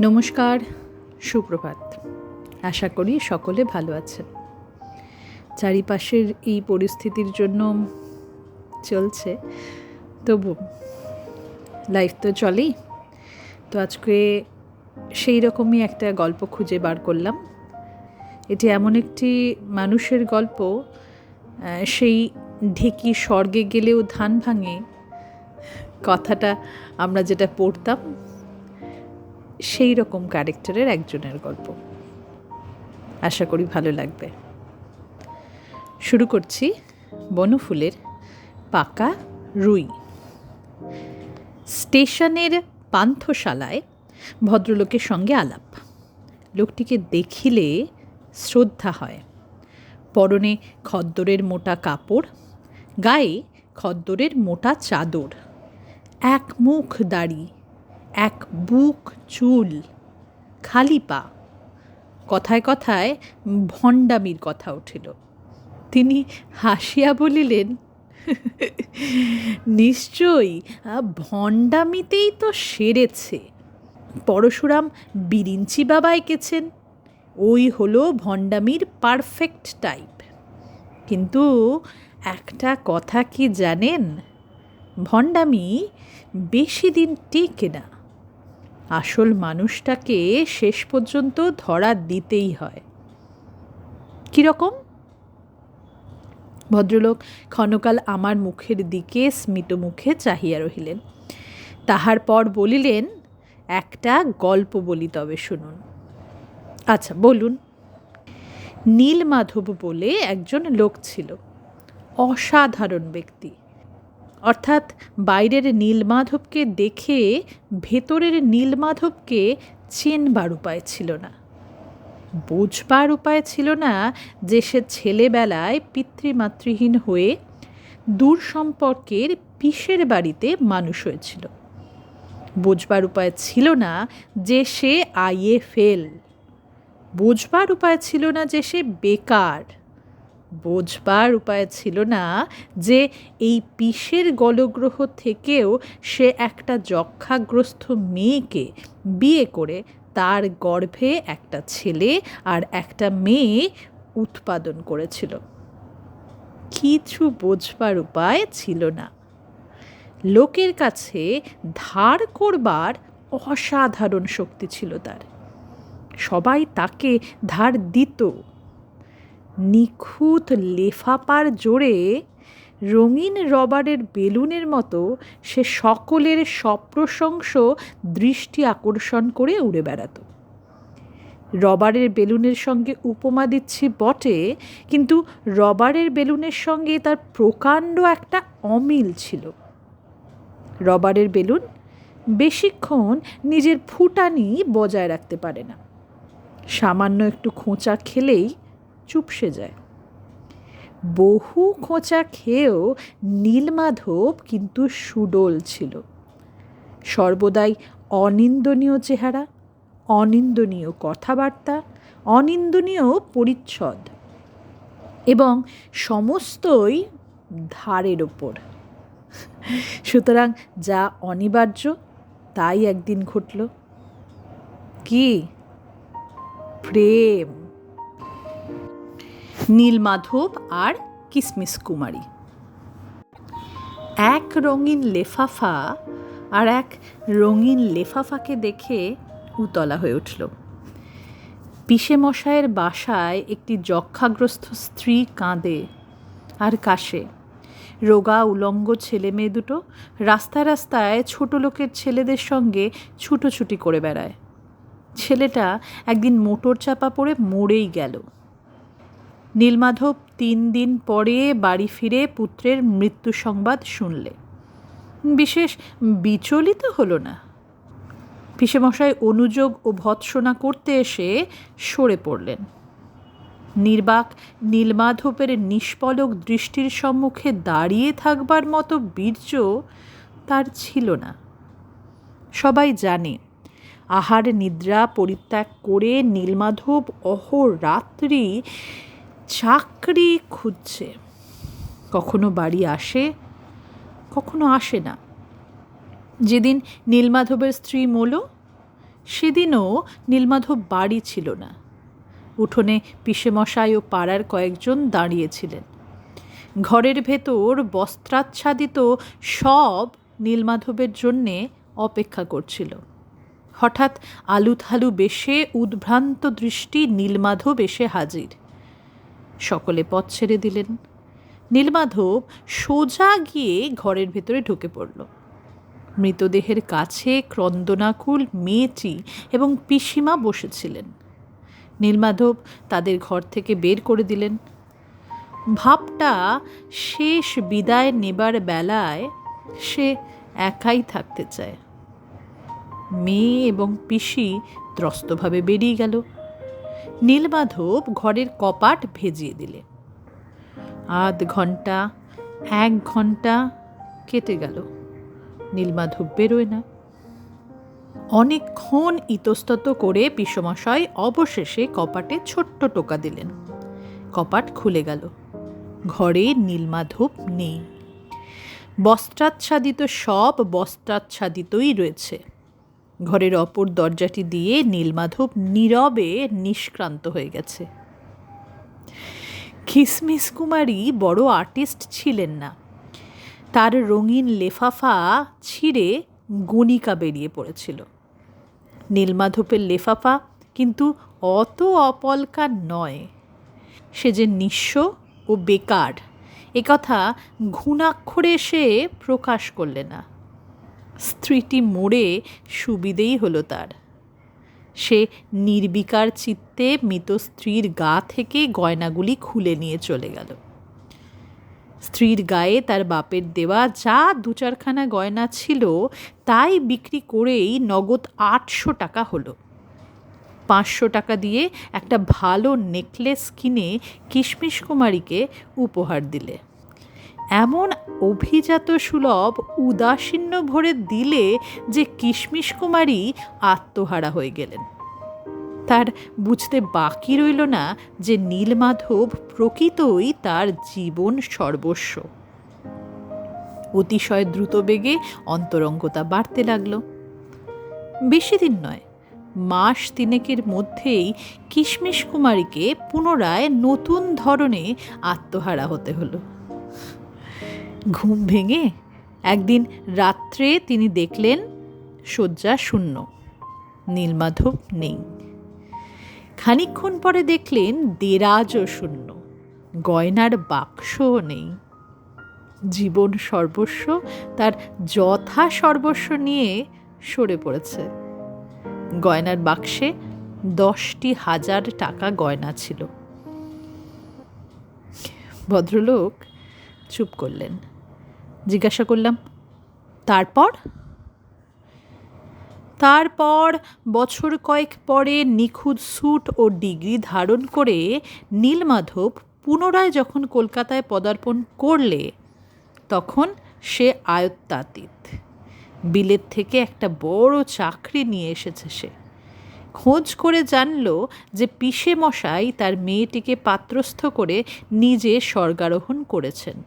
নমস্কার, সুপ্রভাত। আশা করি সকলে ভালো আছেন। চারিপাশের এই পরিস্থিতির জন্য চলছে, তবু লাইফ তো চলেই। তো আজকে সেই রকমই একটা গল্প খুঁজে বার করলাম। এটি এমন একটি মানুষের গল্প সেই ঢেকি স্বর্গে গেলেও ধান ভাঙে কথাটা আমরা যেটা পড়তাম সেই রকম ক্যারেক্টারের একজনের গল্প। আশা করি ভালো লাগবে। শুরু করছি বনফুলের পাকা রুই। স্টেশনের পান্থশালায় ভদ্রলোকের সঙ্গে আলাপ। লোকটিকে দেখিলে শ্রদ্ধা হয়। পরনে খদ্দরের মোটা কাপড়, গায়ে খদ্দরের মোটা চাদর, এক মুখ দাড়ি এক বুক চুল, খালি পা। কথায় কথায় ভণ্ডামির কথা উঠিল। তিনি হাসিয়া বলিলেন, নিশ্চয়ই, ভণ্ডামিতেই তো সেরেছে। পরশুরাম বিরিঞ্চি বাবা এঁকেছেন। ওই হলো ভণ্ডামির পারফেক্ট টাইপ কিন্তু একটা কথা কি জানেন? ভণ্ডামি বেশি দিন টেকে না। আসল মানুষটাকে শেষ পর্যন্ত ধরা দিতেই হয়। কীরকম? ভদ্রলোক ক্ষণকাল আমার মুখের দিকে স্মিত মুখে চাহিয়া রহিলেন। তাহার পর বলিলেন, একটা গল্প বলি তবে শুনুন। আচ্ছা বলুন। নীলমাধব বলে একজন লোক ছিল, অসাধারণ ব্যক্তি। অর্থাৎ বাইরের নীলমাধবকে দেখে ভেতরের নীলমাধবকে চেনবার উপায় ছিল না। বুঝবার উপায় ছিল না যে সে ছেলেবেলায় পিতৃমাতৃহীন হয়ে দূর সম্পর্কের পিসের বাড়িতে মানুষ হয়েছিল। বুঝবার উপায় ছিল না যে সে আইয়ে ফেল বুঝবার উপায় ছিল না যে সে বেকার। বোঝবার উপায় ছিল না যে এই পিসের গলগ্রহ থেকেও সে একটা যক্ষাগ্রস্ত মেয়েকে বিয়ে করে, তার গর্ভে একটা ছেলে আর একটা মেয়ে উৎপাদন করেছিল। কিছু বোঝবার উপায় ছিল না। লোকের কাছে ধার করবার অসাধারণ শক্তি ছিল তার। সবাই তাকে ধার দিত। নিখুঁত লেফাপার জোরে রঙিন রবারের বেলুনের মতো সে সকলের সপ্রশংস দৃষ্টি আকর্ষণ করে উড়ে বেড়াতো। রবারের বেলুনের সঙ্গে উপমা দিচ্ছি বটে, কিন্তু রবারের বেলুনের সঙ্গে তার প্রকাণ্ড একটা অমিল ছিল। রবারের বেলুন বেশিক্ষণ নিজের ফুটানি বজায় রাখতে পারে না। সামান্য একটু খোঁচা খেলেই চুপসে যায়। বহু খোঁচা খেয়েও নীলমাধব কিন্তু সুডোল ছিল। সর্বদাই অনিন্দনীয় চেহারা, অনিন্দনীয় কথাবার্তা, অনিন্দনীয় পরিচ্ছদ এবং সমস্তই ধারের ওপর। সুতরাং যা অনিবার্য, তাই একদিন ঘটল। কি? প্রেম। নীলমাধব আর কিসমিস কুমারী। এক রঙিন লেফাফা আর এক রঙিন লেফাফাকে দেখে উতলা হয়ে উঠল। পিসে মশায়ের বাসায় একটি যক্ষাগ্রস্ত স্ত্রী কাঁদে আর কাশে। রোগা উলঙ্গ ছেলে মেয়ে দুটো রাস্তায় রাস্তায় ছোট লোকের ছেলেদের সঙ্গে ছুটোছুটি করে বেড়ায়। ছেলেটা একদিন মোটর চাপা পড়ে মরেই গেল। নীলমাধব তিন দিন পরে বাড়ি ফিরে পুত্রের মৃত্যু সংবাদ শুনলে। বিশেষ বিচলিত হলো না। পিসেমশাই অনুযোগ ও ভৎসনা করতে এসে সরে পড়লেন। নির্বাক নীলমাধবের নিষ্পলক দৃষ্টির সম্মুখে দাঁড়িয়ে থাকবার মতো বীর্য তার ছিল না। সবাই জানে, আহার নিদ্রা পরিত্যাগ করে নীলমাধব অহরাত্রি চাকরি খুঁজছে। কখনো বাড়ি আসে, কখনো আসে না। যেদিন নীলমাধবের স্ত্রী মোলো, সেদিনও নীলমাধব বাড়ি ছিল না। উঠোনে পিসেমশাই ও পাড়ার কয়েকজন দাঁড়িয়েছিলেন। ঘরের ভেতর বস্ত্রাচ্ছাদিত সব নীলমাধবের জন্যে অপেক্ষা করছিল। হঠাৎ আলুথালু বেশে উদ্ভ্রান্ত দৃষ্টি নীলমাধব এসে হাজির। সকলে পথ ছেড়ে দিলেন। নীলমাধব সোজা গিয়ে ঘরের ভেতরে ঢুকে পড়ল। মৃতদেহের কাছে ক্রন্দনাকুল মেয়েটি এবং পিসিমা বসেছিলেন। নীলমাধব তাদের ঘর থেকে বের করে দিলেন। ভাবটা শেষ বিদায় নেবার বেলায় সে একাই থাকতে চায়। মেয়ে এবং পিসি ত্রস্তভাবে বেরিয়ে গেল। নীলমাধব ঘরের কপাট ভেজিয়ে দিলে। আধ ঘণ্টা এক ঘণ্টা কেটে গেল। নীলমাধব বেরোয় না। অনেকক্ষণ ইতস্তত করে পিসমশাই অবশেষে কপাটে ছোট্ট টোকা দিলেন। কপাট খুলে গেল। ঘরে নীলমাধব নেই। বস্ত্রাচ্ছাদিত সব বস্ত্রাচ্ছাদিতই রয়েছে। ঘরের অপর দরজাটি দিয়ে নীলমাধব নীরবে নিষ্ক্রান্ত হয়ে গেছে। খিসমিস কুমারী বড় আর্টিস্ট ছিলেন না। তার রঙিন লেফাফা ছিঁড়ে গণিকা বেরিয়ে পড়েছিল। নীলমাধবের লেফাফা কিন্তু অত অপলকা নয়। সে যে নিঃস্ব ও বেকার একথা ঘুণাক্ষরে সে প্রকাশ করলে না। স্ত্রীটি মোড়ে সুবিধেই হলো তার। সে নির্বিকার চিত্তে মৃত স্ত্রীর গা থেকে গয়নাগুলি খুলে নিয়ে চলে গেল। স্ত্রীর গায়ে তার বাপের দেওয়া যা দু চারখানা গয়না ছিল, তাই বিক্রি করেই নগদ আটশো টাকা হলো। পাঁচশো টাকা দিয়ে একটা ভালো নেকলেস কিনে কিশমিশ কুমারীকে উপহার দিলে। এমন অভিজাত সুলভ উদাসীন্য ভরে দিলে যে কিশমিশ কুমারী আত্মহারা হয়ে গেলেন। তার বুঝতে বাকি রইল না যে নীলমাধব প্রকৃতই তার জীবন সর্বস্ব। অতিশয় দ্রুত বেগে অন্তরঙ্গতা বাড়তে লাগল। বেশি দিন নয়, মাস তিনেকের মধ্যেই কিশমিশ কুমারীকে পুনরায় নতুন ধরনে আত্মহারা হতে হলো। ঘুম ভেঙে একদিন রাত্রে তিনি দেখলেন শয্যা শূন্য, নীলমাধব নেই। খানিক্ষণ পরে দেখলেন দেরাজও শূন্য, গয়নার বাক্সও নেই। জীবন সর্বস্ব, তার যথা সর্বস্ব নিয়ে সরে পড়েছে। গয়নার বাক্সে দশটি হাজার টাকা গয়না ছিল। ভদ্রলোক চুপ করলেন। জিজ্ঞাসা করলাম, তারপর? তারপর বছর কয়েক পরে নিখুঁত স্যুট ও ডিগ্রি ধারণ করে নীলমাধব পুনরায় যখন কলকাতায় পদার্পণ করলে, তখন সে আয়ত্তাতীত। বিলেত থেকে একটা বড় চাকরি নিয়ে এসেছে সে। খোঁজ করে জানল যে পিসে মশাই তার মেয়েটিকে পাত্রস্থ করে নিজে স্বর্গারোহণ করেছেন।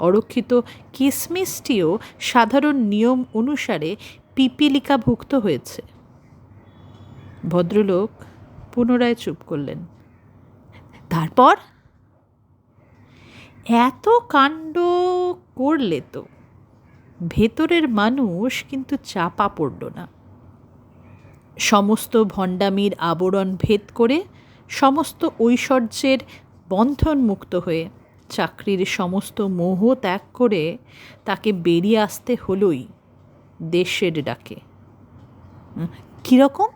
অরক্ষিত কিসমিসটিও সাধারণ নিয়ম অনুসারে পিপিলিকাভুক্ত হয়েছে। ভদ্রলোক পুনরায় চুপ করলেন। তারপর? এত কাণ্ড করলে তো ভেতরের মানুষ কিন্তু চাপা পড়ল না। সমস্ত ভণ্ডামির আবরণ ভেদ করে সমস্ত ঐশ্বর্যের বন্ধন মুক্ত হয়ে চাকরির সমস্ত মোহ ত্যাগ করে তাকে বেরিয়ে আসতে হলোই দেশের ডাকে। কীরকম?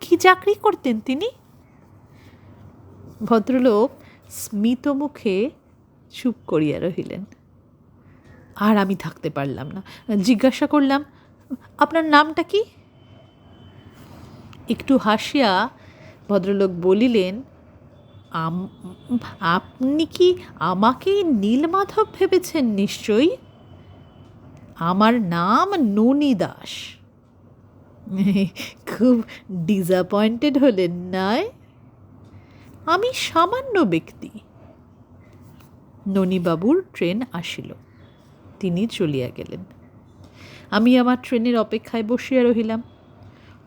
কি চাকরি করতেন তিনি? ভদ্রলোক স্মিত মুখে চুপ করিয়া রহিলেন। আর আমি থাকতে পারলাম না। জিজ্ঞাসা করলাম, আপনার নামটা কি? একটু হাসিয়া ভদ্রলোক বলিলেন আপনি কি আমাকে নীলমাধব ভেবেছেন নিশ্চয়ই? আমার নাম ননী দাস। খুব ডিসঅ্যাপয়েন্টেড হলেন নয় আমি সামান্য ব্যক্তি। ননীবাবুর ট্রেন আসিল। তিনি চলিয়া গেলেন। আমি আমার ট্রেনের অপেক্ষায় বসিয়া রহিলাম।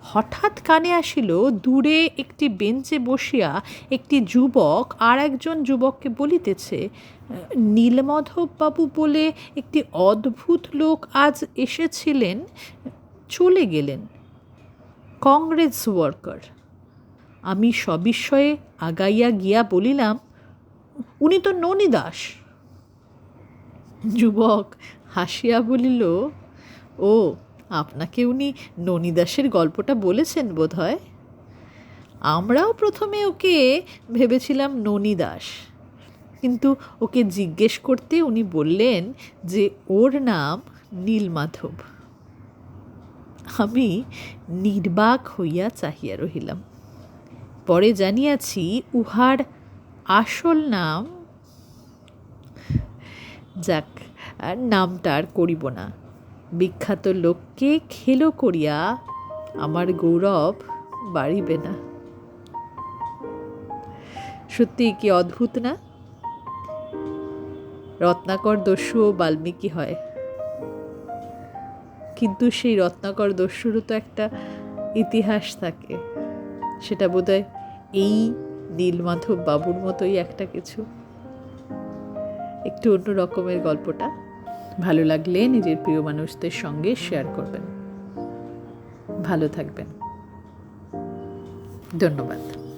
হঠাৎ কানে আসিল, দূরে একটি বেঞ্চে বসিয়া একটি যুবক আর একজন যুবককে বলিতেছে নীলমাধব বাবু বলে একটি অদ্ভুত লোক আজ এসেছিলেন, চলে গেলেন, কংগ্রেস ওয়ার্কার আমি সবিস্ময়ে আগাইয়া গিয়া বলিলাম, উনি তো ননী দাস যুবক হাসিয়া বলিল, ও আপনাকে উনি ননীদাসের গল্পটা বলেছেন বোধ হয় আমরাও প্রথমে ওকে ভেবেছিলাম ননীদাস কিন্তু ওকে জিজ্ঞেস করতে উনি বললেন যে, ওর নাম নীলমাধব। আমি নির্বাক হইয়া চাহিয়া রহিলাম। পরে জানিয়াছি উহার আসল নাম, যাক, আর নামটা আর করিব না। বিখ্যাত লোককে খেলো করিয়া আমার গৌরব বাড়িবে না। সত্যি কি অদ্ভুত না? রত্নাকর দস্যু ও বাল্মীকি হয়। কিন্তু সেই রত্নাকর দস্যুরও তো একটা ইতিহাস থাকে। সেটা বোধহয় এই নীলমাধব বাবুর মতোই একটা কিছু। একটু অন্য রকমের গল্পটা। ভালো লাগলে নিজের প্রিয় মানুষদের সঙ্গে শেয়ার করবেন। ভালো থাকবেন। ধন্যবাদ।